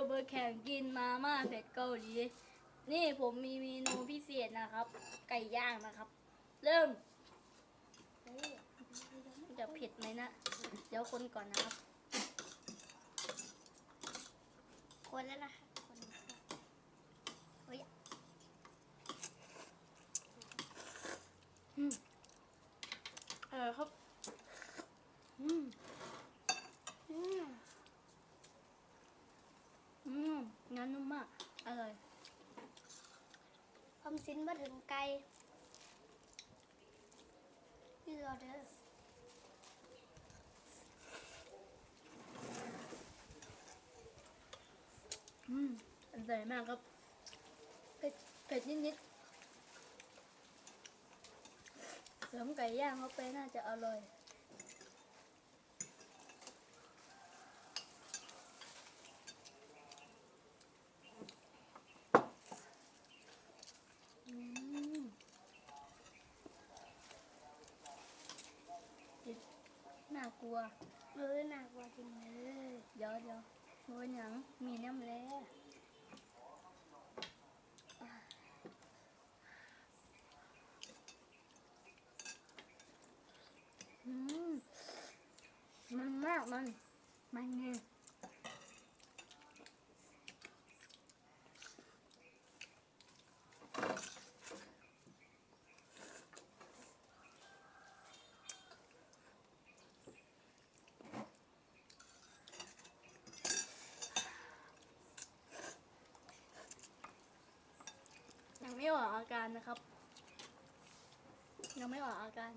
จะมาแข่งกินมาม่าเผ็ดเกาหลี นี่ผมมีเมนูพิเศษนะครับ ไก่ย่างนะครับ เริ่มจะเผ็ดไหมนะ เดี๋ยวคนก่อนนะครับ คนแล้วนะคะคนแล้วค่ะเฮ้ยอืมเออครับ อืม อืม อืมงากอร่อยออมสินมาถึงไกลนี่เราเด้ออืมอร่อยมากครับเผ็ดเผ็ดนิดๆเสริมไก่ย่างเข้าไปน่าจะอร่อย อืมน่ากลัว เออน่ากว่าจริงเลยเดี๋ยวเดี๋ยวโดนหยังมีน้ำแล้วมมันมากมัน มันไงยัง ไม่ออกอาการนะครับ ยังไม่ออกอาการ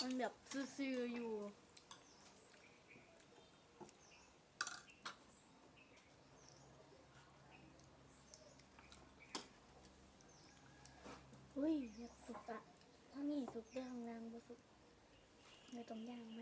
มันแบบซื่อๆอยู่อุ้ยอยากสุกอะถ้านี่สุกย่างนางบ่สุกไม่ต้องย่างไหม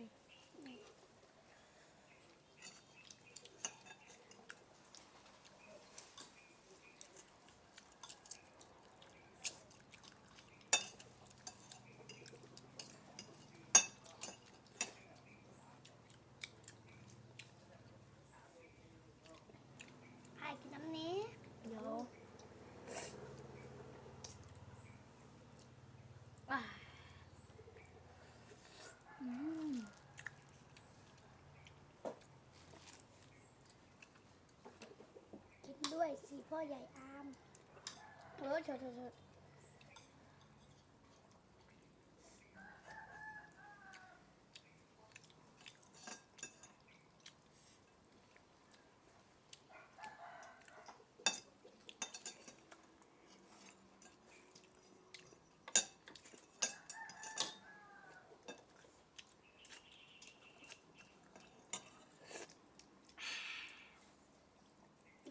ไอ้กินน้ำนี้ เดี๋ยวอะอืม กินด้วยสิ พ่อใหญ่อามเออโถโถโถ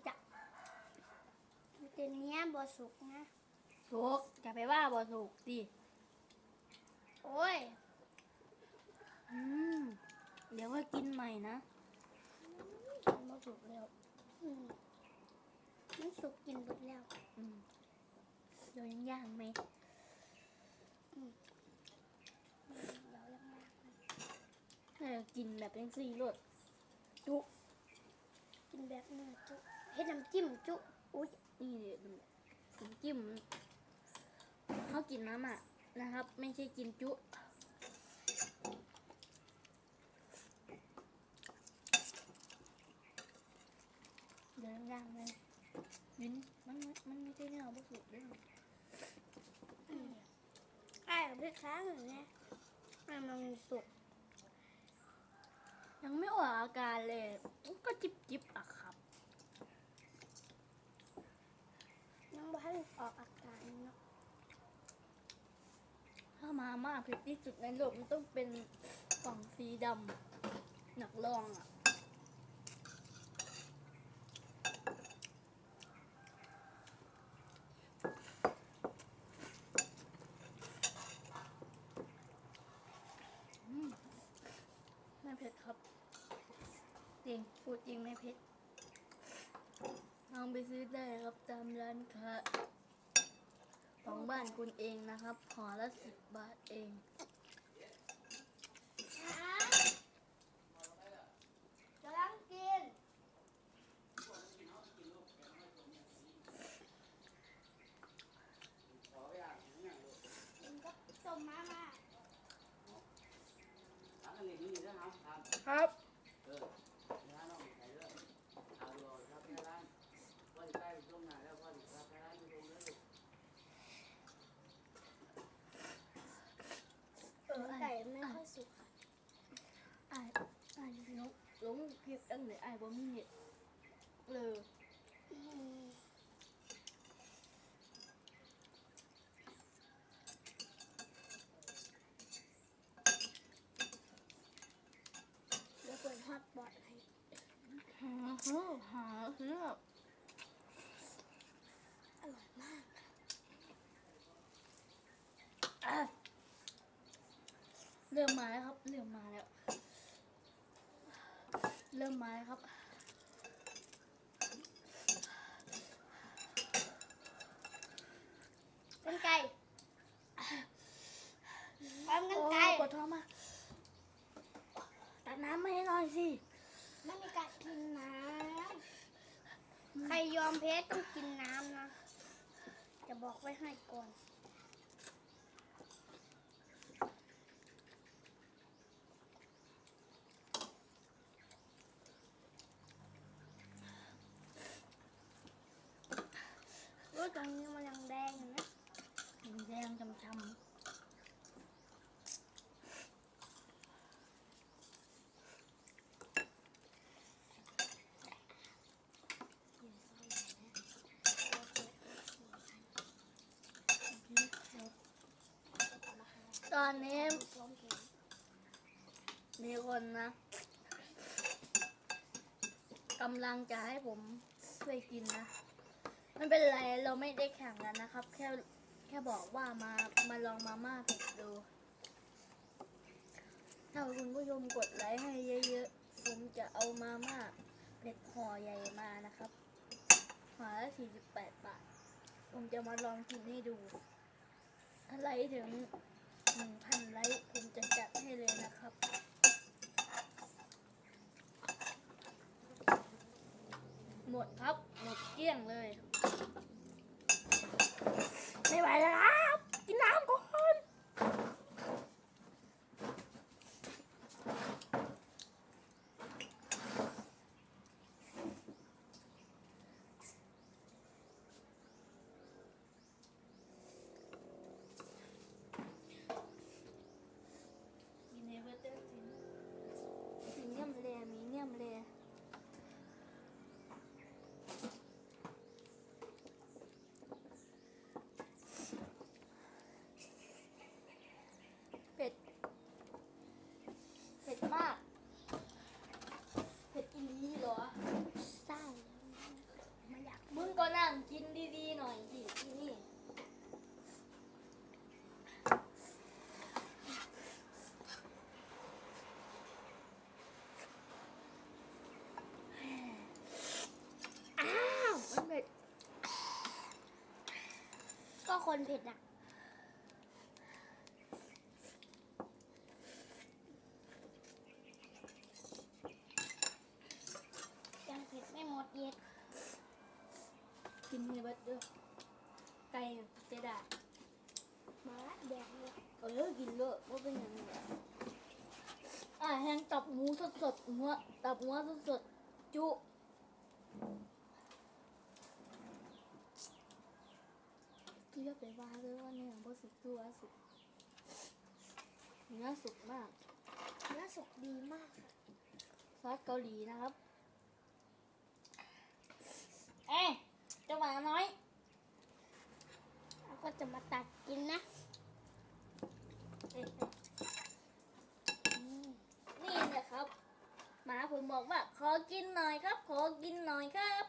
จะ เดี๋ยวนี้บ่สุกนะ สุกอย่าไปว่าบ่สุกดิโอ้ย อืม เดี๋ยวว่ากินใหม่นะมันบ่สุกแล้วอืมมันสุกกินหมดแล้วอืมเดี๋ยวยังย่างไหมอืมเดี๋ยวยังมากเลยเออกินแบบเป็นสี่รสจุกินแบบเนื้อจุเฮ็ดน้ำจิ้มจุ อุ้ยนี่น้ำจิ้มเขากินน้ำอะนะครับ ไม่ใช่กินจุเดี๋ยวยังย่างไหมยินมันมันมันไม่ใช่เนื้อบุสุกด้วยไอ้กับพี่ค้างอย่างเงี้ยให้มันสุกยังไม่ออกอาการเลย ก็จิบจิบอะครับ ยังบ่ให้ออกอาการเนาะ ถ้า มาม่าเผ็ดที่สุดในโลกมันต้องเป็นกล่องสีดำหนักลองอะอืมไม่เผ็ดครับ จริงพูดจริงไม่เผ็ดลองไปซื้อได้ครับตามร้านค้า ของบ้านคุณเองนะครับขอละสิบบาทเองกำลังกินจมมามาครับ ลงคลิปตั้งแต่ไอ้ายบ่มีเน็ตเลยอืมเดี๋ยวเปิดฮอตบอทให้หาซื้อหาซื้ออร่อยมากอะเริ่มมาแล้วครับ เริ่มมาแล้ว เริ่มมาแล้วครับ กันไก่ปั๊มกันโอ้ไก่ปวดท้องมากตัดน้ำมาให้หน่อยสิไม่มีการกินน้ำใครยอมแพ้ต้องกินน้ำนะ จะบอกไว้ให้ก่อน รู้ตรงนี้มันยังแดงอยู่นะ แดงจำจำ ต อนนี้มีคนนะกำลังจะให้ผมช่วยกินนะไม่เป็นไรเราไม่ได้แข่งกันนะครับ แค่แค่บอกว่ามามาลองมาม่าเผ็ดดูถ้าคุณผู้ชมกดไลค์ให้เยอะๆผมจะเอามาม่าเผ็ดห่อใหญ่มานะครับห่อละ48บาทผมจะมาลองกินให้ดูถ้าไลค์ถึง หนึ่งพันไลค์ผมจะจัดให้เลยนะครับหมดครับ หมดเกลี้ยงเลย ไม่ไหวแล้วครับ กินน้ำก่อนกินเนเวอร์เตอร์สินสินเนียมเลมีเนียมเลเผ็ด เผ็ดมาก เผ็ดอีนี้เหรอ เศร้าไม่อยาก มึงก็นั่งกินดีๆหน่อยสิที่นี่ อ้าวมันเผ็ด ก็ คนเผ็ดอะยังเผ็ดไม่หมดเย็ดกินเนเบิร์ดเด้อไก่เจดามาละแดงเลยเออกินเลอะว่าเป็นอย่างนี้อ่าแห้งตับหมูสดสดๆหัวตับหัวสดสดๆจุ เลือกไปว่าเลยว่าเนี่ยบ่สุกตัวสุกเนื้อสุกมาก เนื้อสุกดีมาก ซอสเกาหลีนะครับ เอ๊ะเจะหมาน้อยแล้วก็จะมาตัดกินนะเอ๊ะอืมนี่แหละครับ หมาผมบอกว่า ขอกินหน่อยครับ ขอกินหน่อยครับ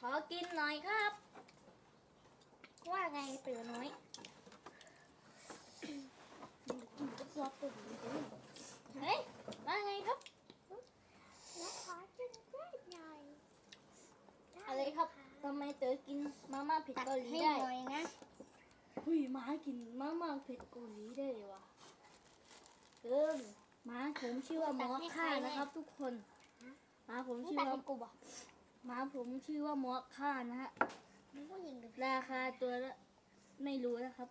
ขอกินหน่อยครับ ว่าไงเตือน้อยกินกับซอสเกาหลีด้วยเฮ้ยว่าไงครับแล้วขอกินด้วยหน่อยด้อะไรครับทำไมเต๋อกินมาม่าเผ็ดตัดเกาหลีให้ได้หน่อยนะหุยหมากินมาม่าเผ็ดเกาหลีได้เลยวะเกินหมาผมชื่อว่ามอค่านะครับ ทุกคนหมาผมนี่ชื่อตัดว่าให้กูบอกหมาผมชื่อว่ามอค่านะฮะ ราคาตัวไม่รู้นะครับ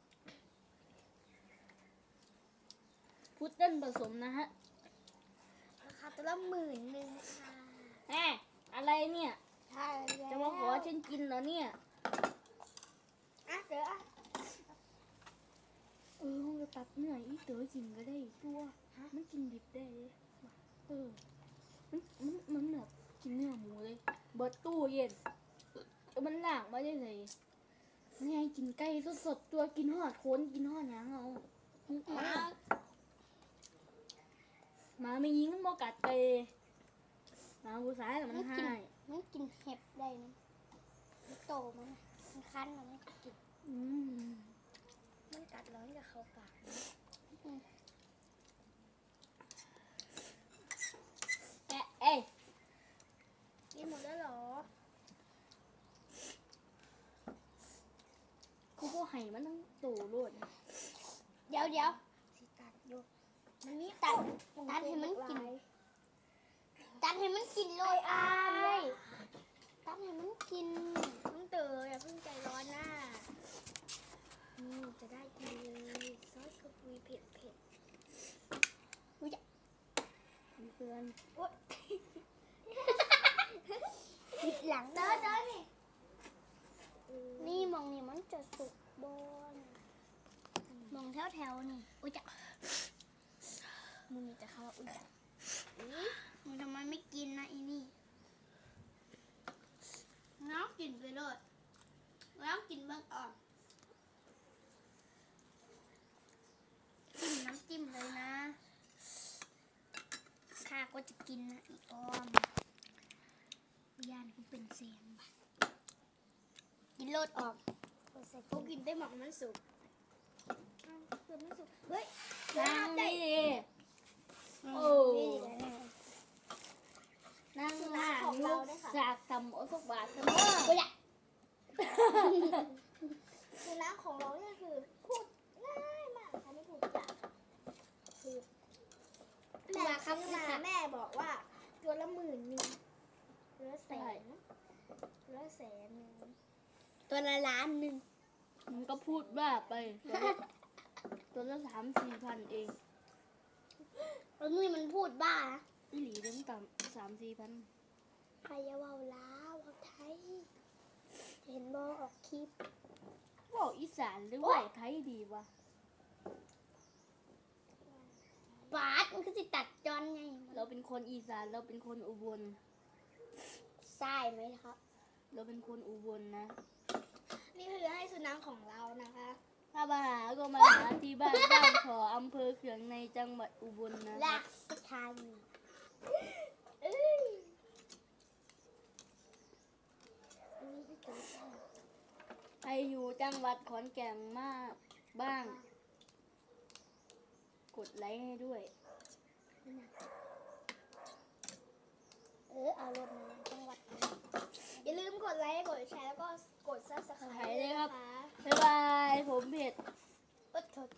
พุดเดิ้ลผสมนะฮะราคาตัวละหมื่นหนึ่งค่ะแหมอะไรเนี่ยจะมาขอฉันกินเหรอเนี่ยอะเดี๋ยวอเออคงจะตัดเหนื่อยอีเต๋อกินก็ได้ตัวมันกินดิบได้เเออมันมันมันแบบกินเนื้อหมูเลยเบิดตู้เย็น หลากมาได้เลยนี่ไงกินไก่สดๆตัวกินหอดโคนกินหอดหยังเอามาหมาไม่ยิงมันบ่กัดไปหมาผู้ชายน่ะมันให้ มันกินเห็บได้นะมันโตมันน่ะมันคันมันไม่กินอืม มันกัดร้อนจะเข้าปากนะ แอะเอ้ย กินหมดแล้วเหรอ กูก็ ให้มันทั้งโตโลดเดี๋ยวเดี๋ยวสิตัดอยู่มันมีตัดตัดให้มันกินตัดให้มันกินโลดอ้ายตัดให้มันกินน้องเต๋ออย่าเพิ่งใจร้อนนะนี่จะได้กินเลยซอสกระปุยเผ็ดเผ็ดอุ้ยจะเพื่อนโอ๊ยผิดหลังเด้อเด้อนี่นี่มองนี่มันจะสุกบนมอง แถวแถวๆนี่ อุ้ยจะมึงนี่จะเข้าว่าอุ้ยจะอุ๊ยมึงทำไมไม่กินนะอีนี่น้องกินไปเลยน้องกินเบื้องอ่อนจิ้มน้ำจิ้มเลยนะข้าก็จะกินนะอีออมยานกูเป็นเสียงบะกินโลดออกกูกินได้หมอกมันสุกอ้าว เกือบไม่สุกเฮ้ยนั่งนี่ดิโอ้นี่แหละนั่งสุหนัน้าขของเราด้วยค่ะสากทำโอสกบาทเสมอกูอยากคือน้ำของเราเนี่ยคือพูดง่ายมากค่ะไม่พูดยากคือแม่ครับมาแม่บอกว่า ตัวละหมื่นหนึ่งตัวละแสนตัวละแสนหนึ่งตัวละล้านหนึ่งมันก็พูดว่าไป ตัวละตัวละสามสี่พันเองแล้วนี่มันพูดบ้านะอีหลีเด้งต่ำสามสี่พันใครจะเว่าลาวเว่าไทย เห็นบอออกคลิปว่าอีสานหรือว่าไทยดีวะปาดมันคือสิตัดจอนไงเราเป็นคนอีสานเราเป็นคนอุบลใช่ไหมครับ เราเป็นคนอุบลนะ นี่คือให้สุนัขของเรานะคะ ถ้ามาหาก็มาหาที่บ้านบ้านขออำเภอเขืองในจังหวัดอุบลนะคลัรับกสถานีเอ้ยอันนี้พี่เก๋ใช่ใครอยู่จังหวัดขอนแก่นมากบ้าง กดไลค์ให้ด้วย เออเอารถมาจังหวัดอย่าลืมกดไลค์กดแชร์แล้วก็ กดซับสไครหายต์เลยครับนะคะบ๊ายบาย ผมเผ็ด โอ๊ยโทษ